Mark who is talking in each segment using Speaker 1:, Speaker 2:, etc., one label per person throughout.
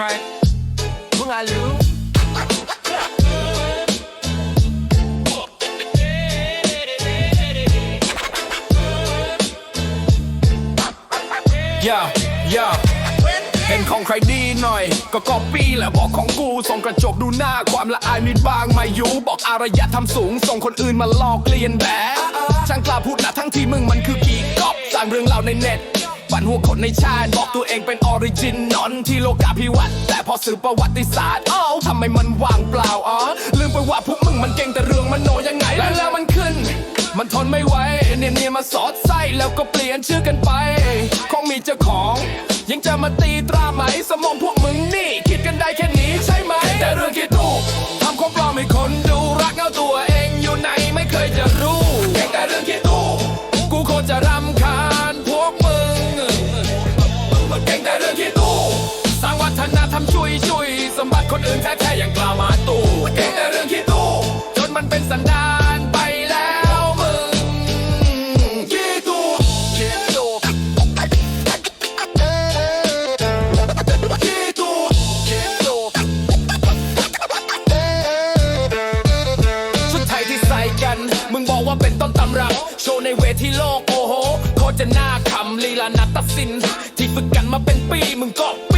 Speaker 1: ใครมึงอารู้
Speaker 2: ย่าย่าเห็นของใครดีหน่อย ก็ก๊อปปี้แหละบอกของกูส่องกระจกดูหน้าความละอายมีบางมายูบอกอารยะทำสูงส่งคนอื่นมาลอกเลียนแบบช่างกล้าพูดนะทั้งที่มึงมันคือกีก๊อปสร้างเรื่องเล่าในเน็ตันหัวคนในชาติบอกตัวเองเป็นออริจินนอนที่โลกาภิวัตน์แต่พอสื่อประวัติศาสตร์เอ้าทำไมมันว่างเปล่าอ๋อลืมไปว่าพวกมึงมันเก่งแต่เรื่องมันโนยังไงแล้วแล้วมันขึ้น มันทนไม่ไหวเนียนเนียนมาสอดไส้แล้วก็เปลี่ยนชื่อกันไป คงมีเจ้าของ ยังจะมาตีตราไหมสมองพวกมึงนี่ วัฒนธรรมช่วยช่วยสมบัติคนอื่นแท้ๆอย่างกล่าวมาตู่เก่งแต่เรื่องคิดถูกจนมันเป็นสันดานไปแล้วมึงคิดถูกคิดถูกคิดถูกคิดถูกชุดไทยที่ใส่กัน มึงบอกว่าเป็นต้นตำรับ โชว์ในเวทีโลกโอ้โหโคตรจะน่าขำลีลานัดตัดสิน ที่ฝึกกันมาเป็นปีมึงก็ปี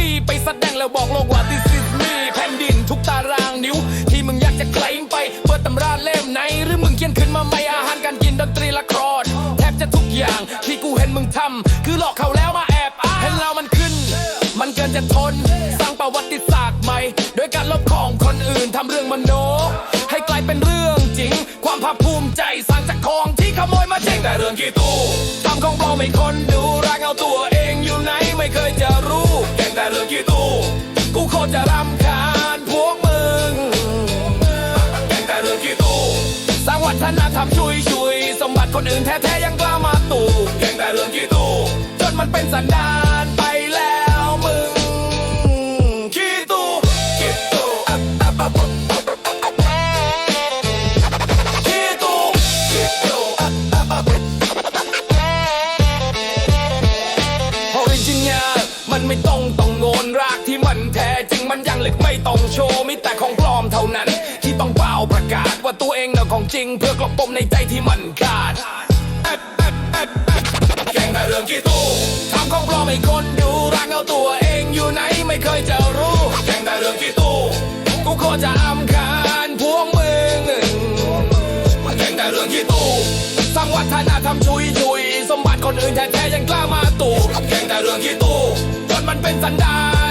Speaker 2: แล้วบอกโลกว่า this is me แผ่นดินทุกตารางนิ้ว ที่มึงอยากจะเคลมไป เปิดตำราเล่มไหน หรือมึงเขียนขึ้นมาใหม่อาหารการกินดนตรีละครแทบจะทุกอย่างที่กูเห็นมึงทำคือหลอกเขาแล้วมาแอบอ้างเห็นเรามันขึ้น มันเกินจะทน สร้างประวัติศาสตร์ใหม่ โดยการลบของคนอื่นทำเรื่องมโน ให้กลายเป็นเรื่องจริง ความภาคภูมิใจสร้างจากของที่ขโมยมาเจ๊งแต่เรื่องกี่ตู้ทำของปลอมให้คนดูรักเอาตัวเองอยู่ไหนไม่เคยจะรู้ ตรจะรำคาญพวกมึงแก่งแต่เรื่องกี่ตู้สร้างวัฒนธรรมชุยชุยสมบัติคนอื่นแท้ๆยังกล้ามาตู่แก่งแต่เรื่องกี่ตู้จนมันเป็นสันดานไปแล้วมึงขี้ตู้ขี้ตู้ขี้ตู้ขี้ตู้ออริจินัล มันไม่ต้องต้องโงนรากที่มันแท้จริงมันยังเหล็กไม่ต้องโชว์มีแต่ของปลอมเท่านั้น ที่ต้องเป่าประกาศว่าตัวเองน่ะของจริง เพื่อกลบปมในใจที่มันขาดแข่งแต่เรื่องกี่ตู้ทำของปลอมให้คนดูรักเอาตัวเองอยู่ไหนไม่เคยจะรู้แข่งแต่เรื่องกี่ตู้กูโคตรจะอำคาญพวกมึงแข่งแต่เรื่องกี่ตู้สร้างวัฒนธรรมชุยชุยสมบัติคนอื่นแท้ๆยังกล้ามาตู่แข่งแต่เรื่องกี่ตู้ มันเป็นสันดาน